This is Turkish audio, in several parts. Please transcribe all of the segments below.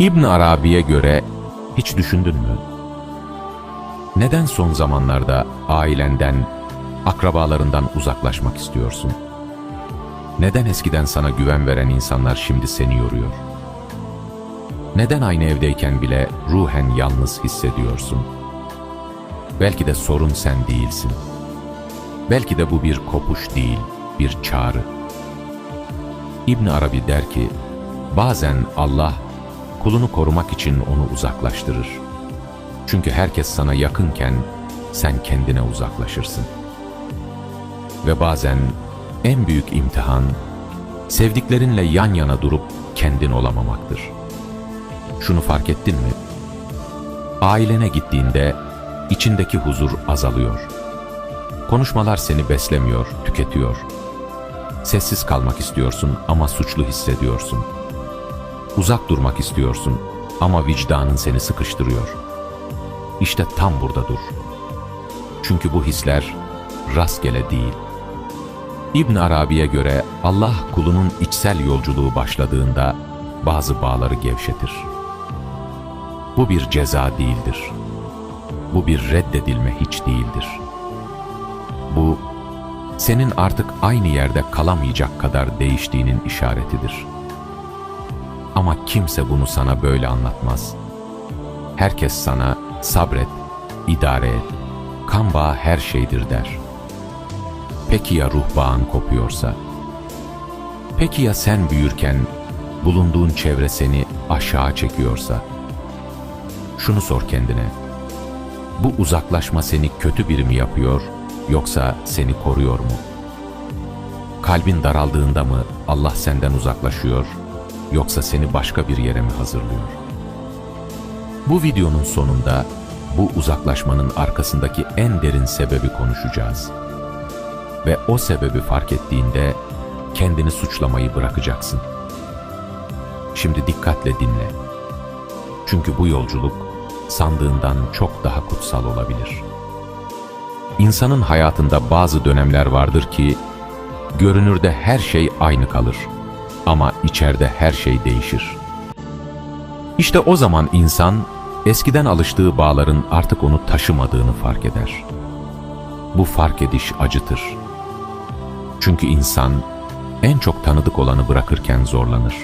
İbn Arabi'ye göre hiç düşündün mü? Neden son zamanlarda ailenden, akrabalarından uzaklaşmak istiyorsun? Neden eskiden sana güven veren insanlar şimdi seni yoruyor? Neden aynı evdeyken bile ruhen yalnız hissediyorsun? Belki de sorun sen değilsin. Belki de bu bir kopuş değil, bir çağrı. İbn Arabi der ki, bazen Allah kulunu korumak için onu uzaklaştırır. Çünkü herkes sana yakınken sen kendine uzaklaşırsın. Ve bazen en büyük imtihan sevdiklerinle yan yana durup kendin olamamaktır. Şunu fark ettin mi? Ailene gittiğinde içindeki huzur azalıyor. Konuşmalar seni beslemiyor, tüketiyor. Sessiz kalmak istiyorsun ama suçlu hissediyorsun. Uzak durmak istiyorsun ama vicdanın seni sıkıştırıyor. İşte tam burada dur. Çünkü bu hisler rastgele değil. İbn Arabi'ye göre Allah kulunun içsel yolculuğu başladığında bazı bağları gevşetir. Bu bir ceza değildir. Bu bir reddedilme hiç değildir. Bu senin artık aynı yerde kalamayacak kadar değiştiğinin işaretidir. Ama kimse bunu sana böyle anlatmaz. Herkes sana sabret, idare et, kan bağı her şeydir der. Peki ya ruh bağın kopuyorsa? Peki ya sen büyürken bulunduğun çevre seni aşağı çekiyorsa? Şunu sor kendine. Bu uzaklaşma seni kötü biri mi yapıyor yoksa seni koruyor mu? Kalbin daraldığında mı Allah senden uzaklaşıyor yoksa seni başka bir yere mi hazırlıyor? Bu videonun sonunda bu uzaklaşmanın arkasındaki en derin sebebi konuşacağız. Ve o sebebi fark ettiğinde kendini suçlamayı bırakacaksın. Şimdi dikkatle dinle. Çünkü bu yolculuk sandığından çok daha kutsal olabilir. İnsanın hayatında bazı dönemler vardır ki görünürde her şey aynı kalır ama içeride her şey değişir. İşte o zaman insan eskiden alıştığı bağların artık onu taşımadığını fark eder. Bu fark ediş acıtır. Çünkü insan en çok tanıdık olanı bırakırken zorlanır.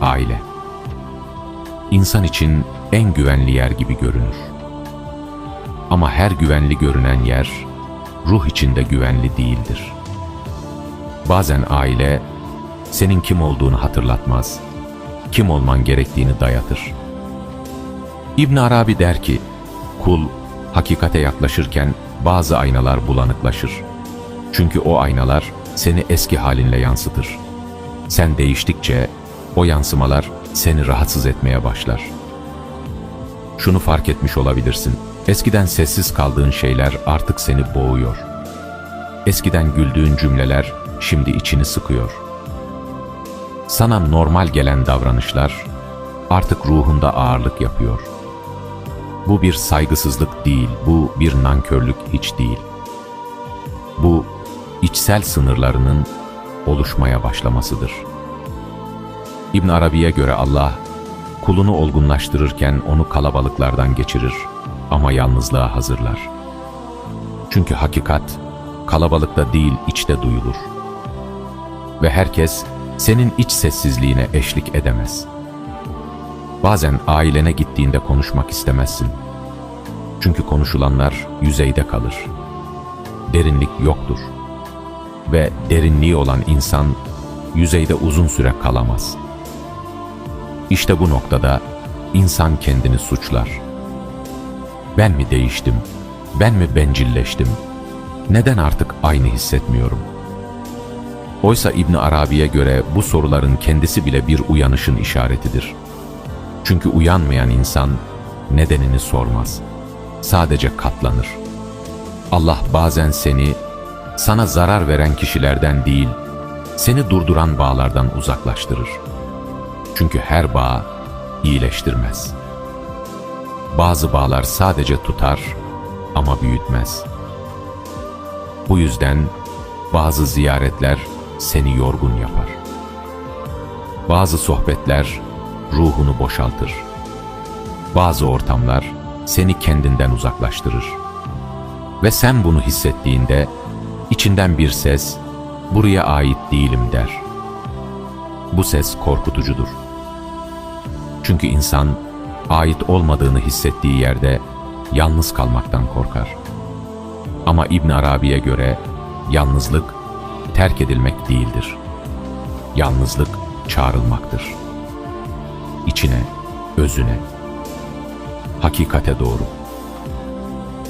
Aile İnsan için en güvenli yer gibi görünür. Ama her güvenli görünen yer, ruh içinde güvenli değildir. Bazen aile, senin kim olduğunu hatırlatmaz, kim olman gerektiğini dayatır. İbn Arabi der ki, kul hakikate yaklaşırken bazı aynalar bulanıklaşır. Çünkü o aynalar seni eski halinle yansıtır. Sen değiştikçe o yansımalar seni rahatsız etmeye başlar. Şunu fark etmiş olabilirsin. Eskiden sessiz kaldığın şeyler artık seni boğuyor. Eskiden güldüğün cümleler şimdi içini sıkıyor. Sana normal gelen davranışlar artık ruhunda ağırlık yapıyor. Bu bir saygısızlık değil, bu bir nankörlük hiç değil. Bu içsel sınırlarının oluşmaya başlamasıdır. İbn Arabi'ye göre Allah kulunu olgunlaştırırken onu kalabalıklardan geçirir ama yalnızlığa hazırlar. Çünkü hakikat kalabalıkta değil içte duyulur. Ve herkes senin iç sessizliğine eşlik edemez. Bazen ailene gittiğinde konuşmak istemezsin. Çünkü konuşulanlar yüzeyde kalır. Derinlik yoktur. Ve derinliği olan insan yüzeyde uzun süre kalamaz.'' İşte bu noktada insan kendini suçlar. Ben mi değiştim? Ben mi bencilleştim? Neden artık aynı hissetmiyorum? Oysa İbn Arabi'ye göre bu soruların kendisi bile bir uyanışın işaretidir. Çünkü uyanmayan insan nedenini sormaz. Sadece katlanır. Allah bazen seni sana zarar veren kişilerden değil, seni durduran bağlardan uzaklaştırır.'' Çünkü her bağ iyileştirmez. Bazı bağlar sadece tutar ama büyütmez. Bu yüzden bazı ziyaretler seni yorgun yapar. Bazı sohbetler ruhunu boşaltır. Bazı ortamlar seni kendinden uzaklaştırır. Ve sen bunu hissettiğinde içinden bir ses buraya ait değilim der. Bu ses korkutucudur. Çünkü insan ait olmadığını hissettiği yerde yalnız kalmaktan korkar. Ama İbn Arabi'ye göre yalnızlık terk edilmek değildir. Yalnızlık çağrılmaktır. İçine, özüne, hakikate doğru.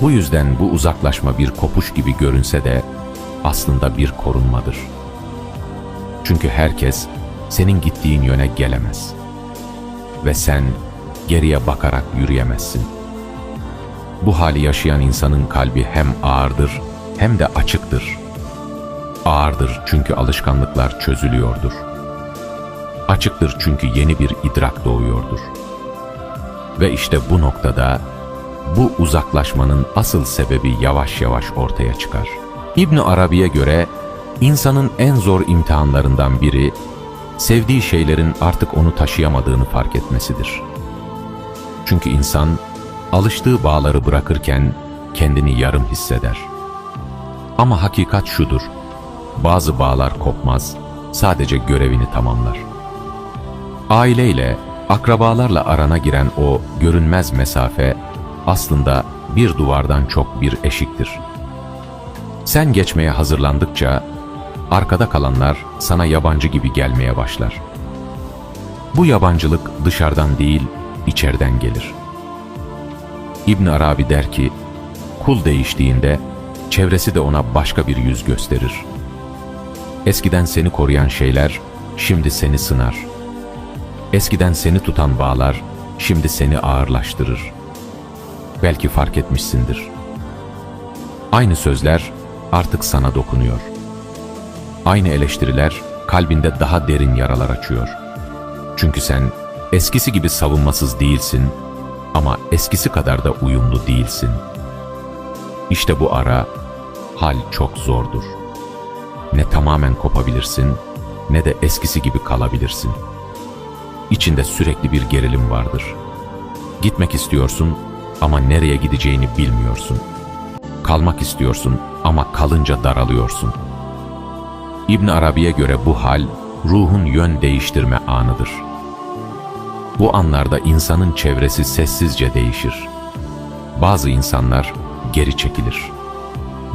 Bu yüzden bu uzaklaşma bir kopuş gibi görünse de aslında bir korunmadır. Çünkü herkes senin gittiğin yöne gelemez. Ve sen geriye bakarak yürüyemezsin. Bu hali yaşayan insanın kalbi hem ağırdır hem de açıktır. Ağırdır çünkü alışkanlıklar çözülüyordur. Açıktır çünkü yeni bir idrak doğuyordur. Ve işte bu noktada bu uzaklaşmanın asıl sebebi yavaş yavaş ortaya çıkar. İbn Arabi'ye göre insanın en zor imtihanlarından biri sevdiği şeylerin artık onu taşıyamadığını fark etmesidir. Çünkü insan alıştığı bağları bırakırken kendini yarım hisseder. Ama hakikat şudur. Bazı bağlar kopmaz, sadece görevini tamamlar. Aileyle, akrabalarla arana giren o görünmez mesafe aslında bir duvardan çok bir eşiktir. Sen geçmeye hazırlandıkça arkada kalanlar sana yabancı gibi gelmeye başlar. Bu yabancılık dışarıdan değil, içeriden gelir. İbn Arabi der ki, kul değiştiğinde çevresi de ona başka bir yüz gösterir. Eskiden seni koruyan şeyler şimdi seni sınar. Eskiden seni tutan bağlar şimdi seni ağırlaştırır. Belki fark etmişsindir. Aynı sözler artık sana dokunuyor. Aynı eleştiriler kalbinde daha derin yaralar açıyor. Çünkü sen eskisi gibi savunmasız değilsin ama eskisi kadar da uyumlu değilsin. İşte bu ara hal çok zordur. Ne tamamen kopabilirsin ne de eskisi gibi kalabilirsin. İçinde sürekli bir gerilim vardır. Gitmek istiyorsun ama nereye gideceğini bilmiyorsun. Kalmak istiyorsun ama kalınca daralıyorsun. İbn Arabi'ye göre bu hal ruhun yön değiştirme anıdır. Bu anlarda insanın çevresi sessizce değişir. Bazı insanlar geri çekilir.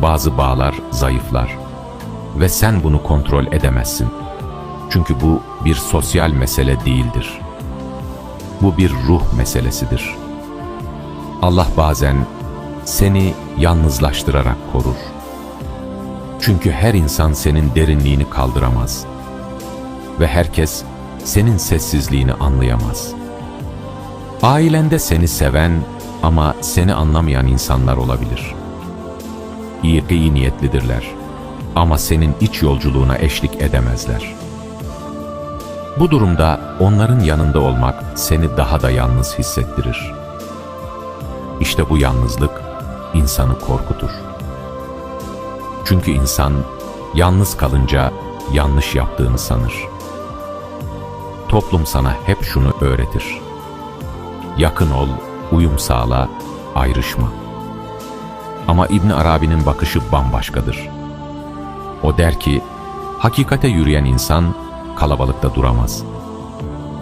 Bazı bağlar zayıflar. Ve sen bunu kontrol edemezsin. Çünkü bu bir sosyal mesele değildir. Bu bir ruh meselesidir. Allah bazen seni yalnızlaştırarak korur. Çünkü her insan senin derinliğini kaldıramaz. Ve herkes senin sessizliğini anlayamaz. Ailende seni seven ama seni anlamayan insanlar olabilir. İyi, iyi niyetlidirler ama senin iç yolculuğuna eşlik edemezler. Bu durumda onların yanında olmak seni daha da yalnız hissettirir. İşte bu yalnızlık insanı korkutur. Çünkü insan yalnız kalınca yanlış yaptığını sanır. Toplum sana hep şunu öğretir. Yakın ol, uyum sağla, ayrışma. Ama İbn Arabi'nin bakışı bambaşkadır. O der ki, hakikate yürüyen insan kalabalıkta duramaz.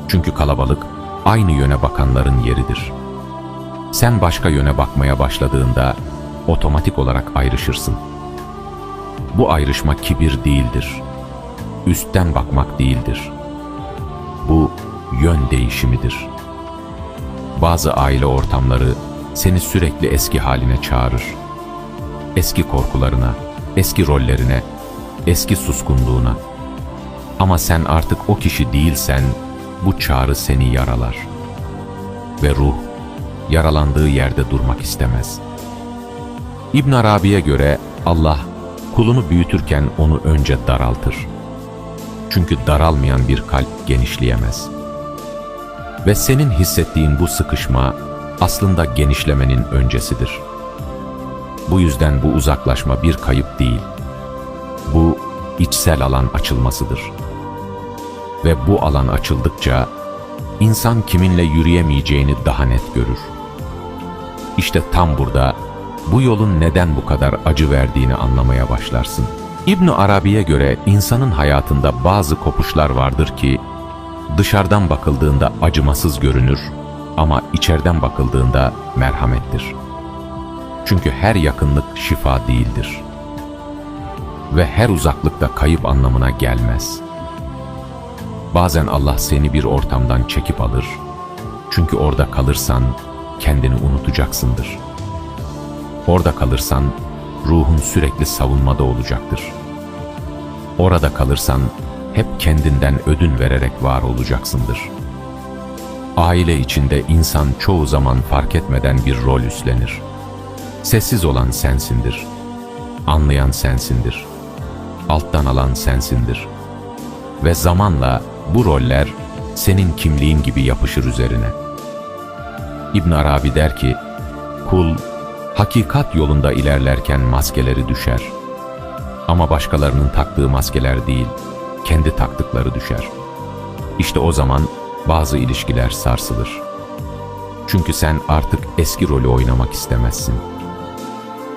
Çünkü kalabalık aynı yöne bakanların yeridir. Sen başka yöne bakmaya başladığında otomatik olarak ayrışırsın. Bu ayrışma kibir değildir. Üstten bakmak değildir. Bu yön değişimidir. Bazı aile ortamları seni sürekli eski haline çağırır. Eski korkularına, eski rollerine, eski suskunluğuna. Ama sen artık o kişi değilsen bu çağrı seni yaralar. Ve ruh yaralandığı yerde durmak istemez. İbn Arabi'ye göre Allah kulunu büyütürken onu önce daraltır. Çünkü daralmayan bir kalp genişleyemez. Ve senin hissettiğin bu sıkışma aslında genişlemenin öncesidir. Bu yüzden bu uzaklaşma bir kayıp değil. İçsel alan açılmasıdır. Ve bu alan açıldıkça insan kiminle yürüyemeyeceğini daha net görür. İşte tam burada bu yolun neden bu kadar acı verdiğini anlamaya başlarsın. İbn Arabi'ye göre insanın hayatında bazı kopuşlar vardır ki dışarıdan bakıldığında acımasız görünür ama içeriden bakıldığında merhamettir. Çünkü her yakınlık şifa değildir. Ve her uzaklıkta kayıp anlamına gelmez. Bazen Allah seni bir ortamdan çekip alır. Çünkü orada kalırsan kendini unutacaksındır. Orada kalırsan ruhun sürekli savunmada olacaktır. Orada kalırsan hep kendinden ödün vererek var olacaksındır. Aile içinde insan çoğu zaman fark etmeden bir rol üstlenir. Sessiz olan sensindir. Anlayan sensindir. Alttan alan sensindir. Ve zamanla bu roller senin kimliğin gibi yapışır üzerine. İbn Arabi der ki, kul hakikat yolunda ilerlerken maskeleri düşer. Ama başkalarının taktığı maskeler değil, kendi taktıkları düşer. İşte o zaman bazı ilişkiler sarsılır. Çünkü sen artık eski rolü oynamak istemezsin.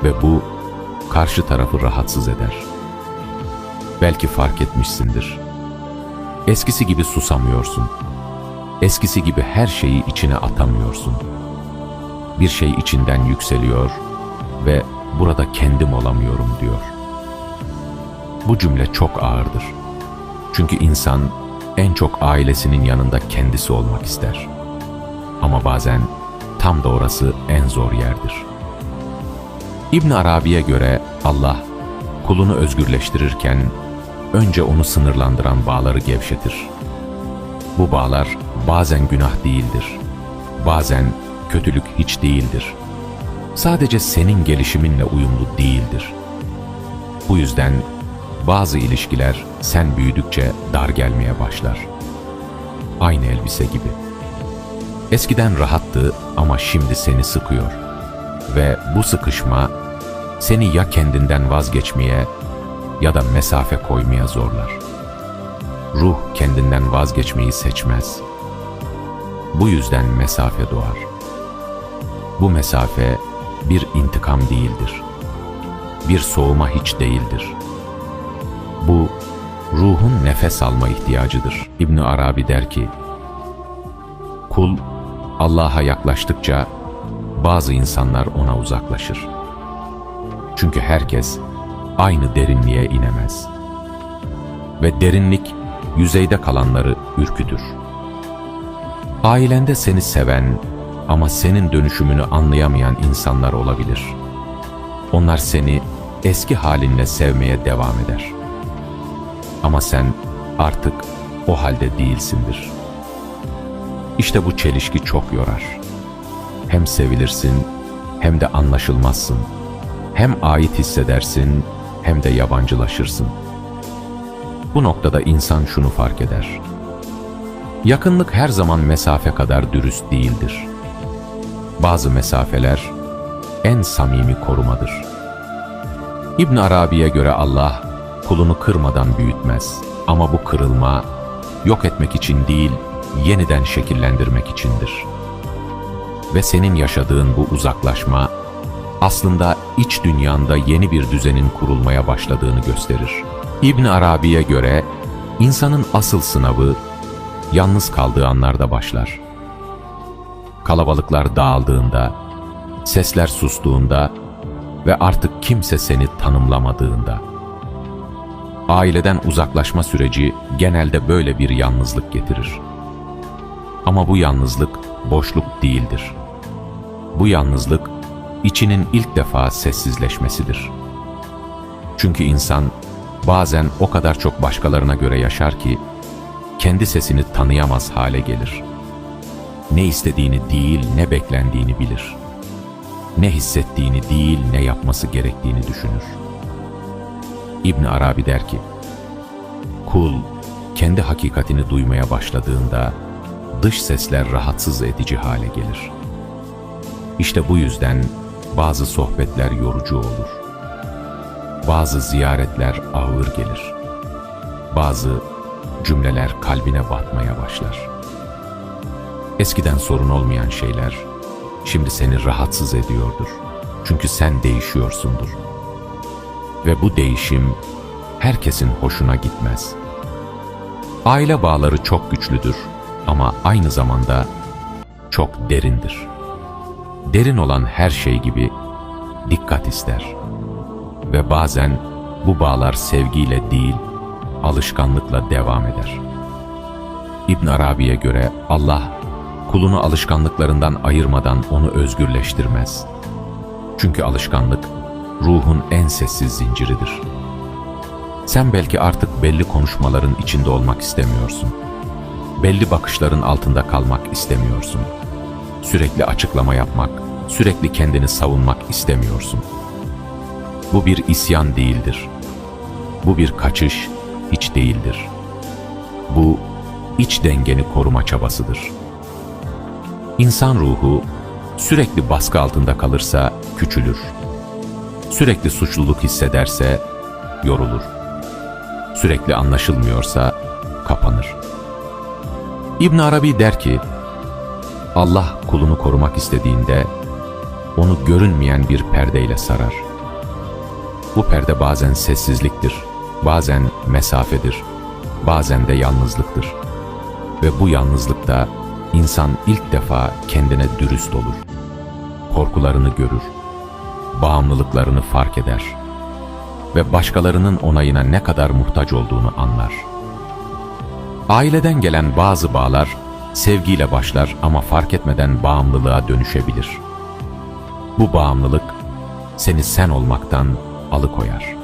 Ve bu karşı tarafı rahatsız eder. Belki fark etmişsindir. Eskisi gibi susamıyorsun. Eskisi gibi her şeyi içine atamıyorsun. Bir şey içinden yükseliyor ve burada kendim olamıyorum diyor. Bu cümle çok ağırdır. Çünkü insan en çok ailesinin yanında kendisi olmak ister. Ama bazen tam da orası en zor yerdir. İbn Arabi'ye göre Allah kulunu özgürleştirirken önce onu sınırlandıran bağları gevşetir. Bu bağlar bazen günah değildir. Bazen kötülük hiç değildir. Sadece senin gelişiminle uyumlu değildir. Bu yüzden bazı ilişkiler sen büyüdükçe dar gelmeye başlar. Aynı elbise gibi. Eskiden rahattı ama şimdi seni sıkıyor. Ve bu sıkışma seni ya kendinden vazgeçmeye ya da mesafe koymaya zorlar. Ruh kendinden vazgeçmeyi seçmez. Bu yüzden mesafe doğar. Bu mesafe bir intikam değildir. Bir soğuma hiç değildir. Bu ruhun nefes alma ihtiyacıdır. İbn Arabi der ki: Kul Allah'a yaklaştıkça bazı insanlar ona uzaklaşır. Çünkü herkes aynı derinliğe inemez. Ve derinlik yüzeyde kalanları ürkütür. Ailende seni seven ama senin dönüşümünü anlayamayan insanlar olabilir. Onlar seni eski halinle sevmeye devam eder. Ama sen artık o halde değilsindir. İşte bu çelişki çok yorar. Hem sevilirsin hem de anlaşılmazsın. Hem ait hissedersin hem de yabancılaşırsın. Bu noktada insan şunu fark eder. Yakınlık her zaman mesafe kadar dürüst değildir. Bazı mesafeler en samimi korumadır. İbn Arabi'ye göre Allah kulunu kırmadan büyütmez ama bu kırılma yok etmek için değil, yeniden şekillendirmek içindir. Ve senin yaşadığın bu uzaklaşma aslında iç dünyanda yeni bir düzenin kurulmaya başladığını gösterir. İbn Arabi'ye göre insanın asıl sınavı yalnız kaldığı anlarda başlar. Kalabalıklar dağıldığında, sesler sustuğunda ve artık kimse seni tanımlamadığında. Aileden uzaklaşma süreci genelde böyle bir yalnızlık getirir. Ama bu yalnızlık boşluk değildir. Bu yalnızlık içinin ilk defa sessizleşmesidir. Çünkü insan bazen o kadar çok başkalarına göre yaşar ki kendi sesini tanıyamaz hale gelir. Ne istediğini değil ne beklendiğini bilir. Ne hissettiğini değil ne yapması gerektiğini düşünür. İbn Arabi der ki, Kul kendi hakikatini duymaya başladığında dış sesler rahatsız edici hale gelir. İşte bu yüzden bazı sohbetler yorucu olur. Bazı ziyaretler ağır gelir. Bazı cümleler kalbine batmaya başlar. Eskiden sorun olmayan şeyler şimdi seni rahatsız ediyordur. Çünkü sen değişiyorsundur. Ve bu değişim herkesin hoşuna gitmez. Aile bağları çok güçlüdür ama aynı zamanda çok derindir. Derin olan her şey gibi dikkat ister. Ve bazen bu bağlar sevgiyle değil, alışkanlıkla devam eder. İbn Arabi'ye göre Allah kulunu alışkanlıklarından ayırmadan onu özgürleştirmez. Çünkü alışkanlık ruhun en sessiz zinciridir. Sen belki artık belli konuşmaların içinde olmak istemiyorsun. Belli bakışların altında kalmak istemiyorsun. Sürekli açıklama yapmak, sürekli kendini savunmak istemiyorsun. Bu bir isyan değildir. Bu bir kaçış hiç değildir. Bu iç dengeni koruma çabasıdır. İnsan ruhu sürekli baskı altında kalırsa küçülür. Sürekli suçluluk hissederse yorulur. Sürekli anlaşılmıyorsa kapanır. İbn Arabi der ki, Allah kulunu korumak istediğinde onu görünmeyen bir perdeyle sarar. Bu perde bazen sessizliktir, bazen mesafedir, bazen de yalnızlıktır. Ve bu yalnızlıkta insan ilk defa kendine dürüst olur. Korkularını görür, bağımlılıklarını fark eder ve başkalarının onayına ne kadar muhtaç olduğunu anlar. Aileden gelen bazı bağlar sevgiyle başlar ama fark etmeden bağımlılığa dönüşebilir. Bu bağımlılık seni sen olmaktan alıkoyar.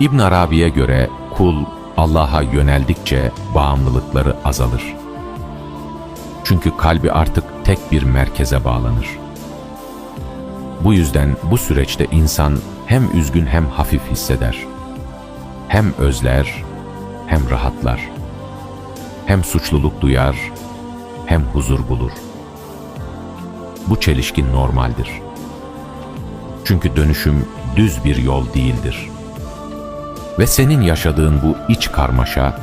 İbn Arabi'ye göre kul Allah'a yöneldikçe bağımlılıkları azalır. Çünkü kalbi artık tek bir merkeze bağlanır. Bu yüzden bu süreçte insan hem üzgün hem hafif hisseder. Hem özler hem rahatlar. Hem suçluluk duyar hem huzur bulur. Bu çelişki normaldir. Çünkü dönüşüm düz bir yol değildir. Ve senin yaşadığın bu iç karmaşa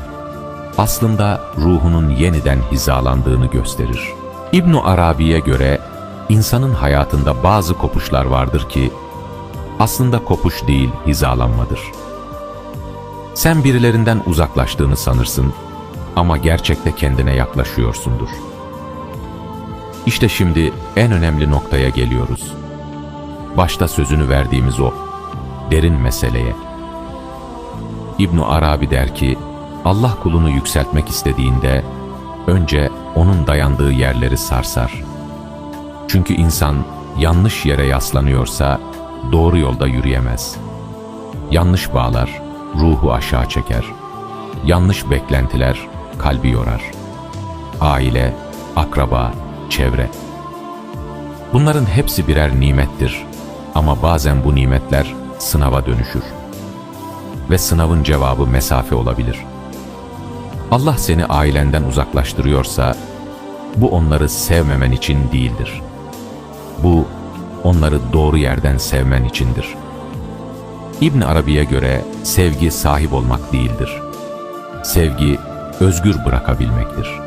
aslında ruhunun yeniden hizalandığını gösterir. İbn Arabi'ye göre insanın hayatında bazı kopuşlar vardır ki aslında kopuş değil hizalanmadır. Sen birilerinden uzaklaştığını sanırsın ama gerçekte kendine yaklaşıyorsundur. İşte şimdi en önemli noktaya geliyoruz. Başta sözünü verdiğimiz o derin meseleye. İbn Arabi der ki, Allah kulunu yükseltmek istediğinde önce onun dayandığı yerleri sarsar. Çünkü insan yanlış yere yaslanıyorsa doğru yolda yürüyemez. Yanlış bağlar ruhu aşağı çeker. Yanlış beklentiler kalbi yorar. Aile, akraba, çevre. Bunların hepsi birer nimettir ama bazen bu nimetler sınava dönüşür. Ve sınavın cevabı mesafe olabilir. Allah seni ailenden uzaklaştırıyorsa bu onları sevmemen için değildir. Bu onları doğru yerden sevmen içindir. İbn Arabi'ye göre sevgi sahip olmak değildir. Sevgi özgür bırakabilmektir.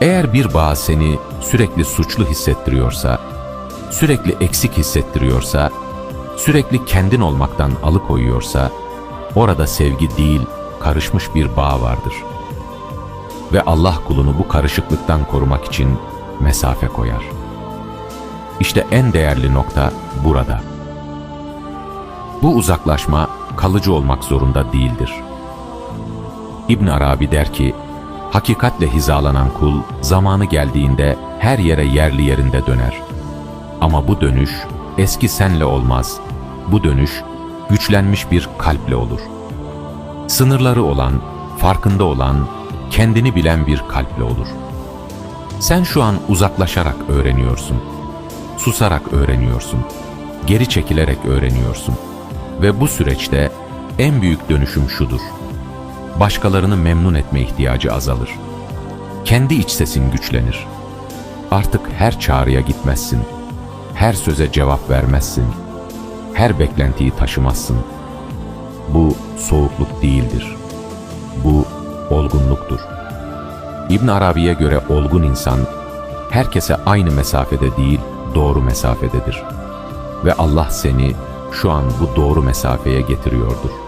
Eğer bir bağ seni sürekli suçlu hissettiriyorsa, sürekli eksik hissettiriyorsa, sürekli kendin olmaktan alıkoyuyorsa, orada sevgi değil, karışmış bir bağ vardır. Ve Allah kulunu bu karışıklıktan korumak için mesafe koyar. İşte en değerli nokta burada. Bu uzaklaşma kalıcı olmak zorunda değildir. İbn Arabi der ki, hakikatle hizalanan kul zamanı geldiğinde her yere yerli yerinde döner. Ama bu dönüş eski senle olmaz. Bu dönüş güçlenmiş bir kalple olur. Sınırları olan, farkında olan, kendini bilen bir kalple olur. Sen şu an uzaklaşarak öğreniyorsun. Susarak öğreniyorsun. Geri çekilerek öğreniyorsun. Ve bu süreçte en büyük dönüşüm şudur. Başkalarını memnun etme ihtiyacı azalır. Kendi iç sesin güçlenir. Artık her çağrıya gitmezsin. Her söze cevap vermezsin. Her beklentiyi taşımazsın. Bu soğukluk değildir. Bu olgunluktur. İbn Arabi'ye göre olgun insan, herkese aynı mesafede değil, doğru mesafededir. Ve Allah seni şu an bu doğru mesafeye getiriyordur.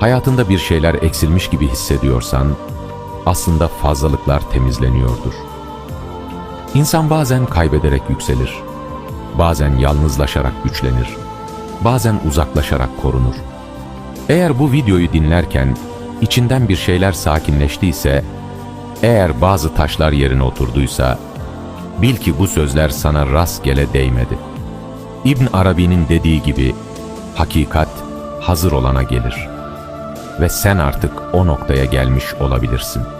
Hayatında bir şeyler eksilmiş gibi hissediyorsan, aslında fazlalıklar temizleniyordur. İnsan bazen kaybederek yükselir, bazen yalnızlaşarak güçlenir, bazen uzaklaşarak korunur. Eğer bu videoyu dinlerken içinden bir şeyler sakinleştiyse, eğer bazı taşlar yerine oturduysa, bil ki bu sözler sana rastgele değmedi. İbn Arabi'nin dediği gibi, hakikat hazır olana gelir ve sen artık o noktaya gelmiş olabilirsin.''